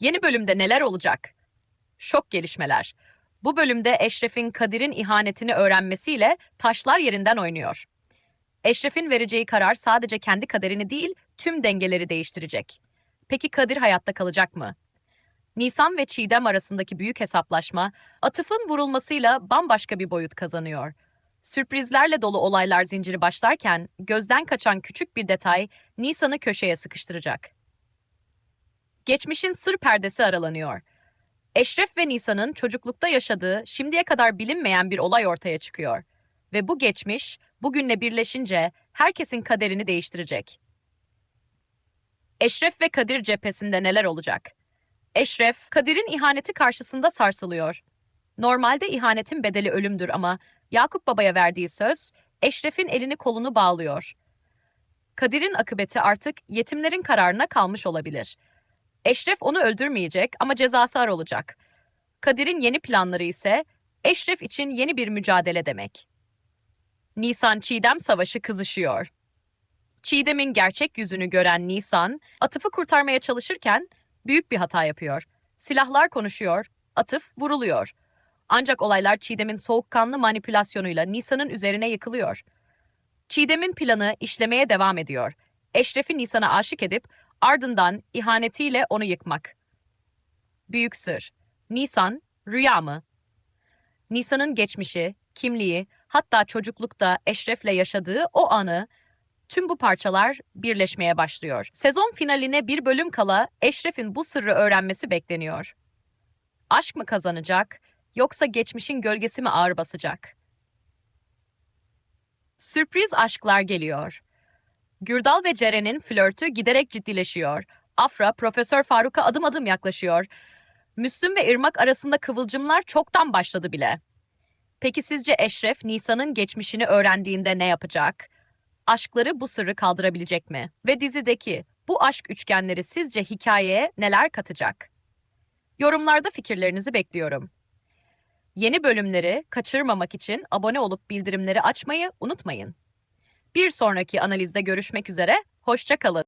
Yeni bölümde neler olacak? Şok gelişmeler. Bu bölümde Eşref'in Kadir'in ihanetini öğrenmesiyle taşlar yerinden oynuyor. Eşref'in vereceği karar sadece kendi kaderini değil, tüm dengeleri değiştirecek. Peki Kadir hayatta kalacak mı? Nisan ve Çiğdem arasındaki büyük hesaplaşma, Atıf'ın vurulmasıyla bambaşka bir boyut kazanıyor. Sürprizlerle dolu olaylar zinciri başlarken, gözden kaçan küçük bir detay Nisan'ı köşeye sıkıştıracak. Geçmişin sır perdesi aralanıyor. Eşref ve Nisan'ın çocuklukta yaşadığı, şimdiye kadar bilinmeyen bir olay ortaya çıkıyor. Ve bu geçmiş, bugünle birleşince herkesin kaderini değiştirecek. Eşref ve Kadir cephesinde neler olacak? Eşref, Kadir'in ihaneti karşısında sarsılıyor. Normalde ihanetin bedeli ölümdür ama Yakup Baba'ya verdiği söz, Eşref'in elini kolunu bağlıyor. Kadir'in akıbeti artık yetimlerin kararına kalmış olabilir. Eşref onu öldürmeyecek ama cezası ağır olacak. Kadir'in yeni planları ise Eşref için yeni bir mücadele demek. Nisan Çiğdem savaşı kızışıyor. Çiğdem'in gerçek yüzünü gören Nisan, Atıf'ı kurtarmaya çalışırken büyük bir hata yapıyor. Silahlar konuşuyor, Atıf vuruluyor. Ancak olaylar Çiğdem'in soğukkanlı manipülasyonuyla Nisan'ın üzerine yıkılıyor. Çiğdem'in planı işlemeye devam ediyor. Eşref'i Nisan'a aşık edip ardından ihanetiyle onu yıkmak. Büyük sır. Nisan, rüya mı? Nisan'ın geçmişi, kimliği, hatta çocuklukta Eşref'le yaşadığı o anı, tüm bu parçalar birleşmeye başlıyor. Sezon finaline bir bölüm kala Eşref'in bu sırrı öğrenmesi bekleniyor. Aşk mı kazanacak, yoksa geçmişin gölgesi mi ağır basacak? Sürpriz aşklar geliyor. Gürdal ve Ceren'in flörtü giderek ciddileşiyor. Afra, Profesör Faruk'a adım adım yaklaşıyor. Müslüm ve Irmak arasında kıvılcımlar çoktan başladı bile. Peki sizce Eşref, Nisan'ın geçmişini öğrendiğinde ne yapacak? Aşkları bu sırrı kaldırabilecek mi? Ve dizideki bu aşk üçgenleri sizce hikayeye neler katacak? Yorumlarda fikirlerinizi bekliyorum. Yeni bölümleri kaçırmamak için abone olup bildirimleri açmayı unutmayın. Bir sonraki analizde görüşmek üzere, hoşça kalın.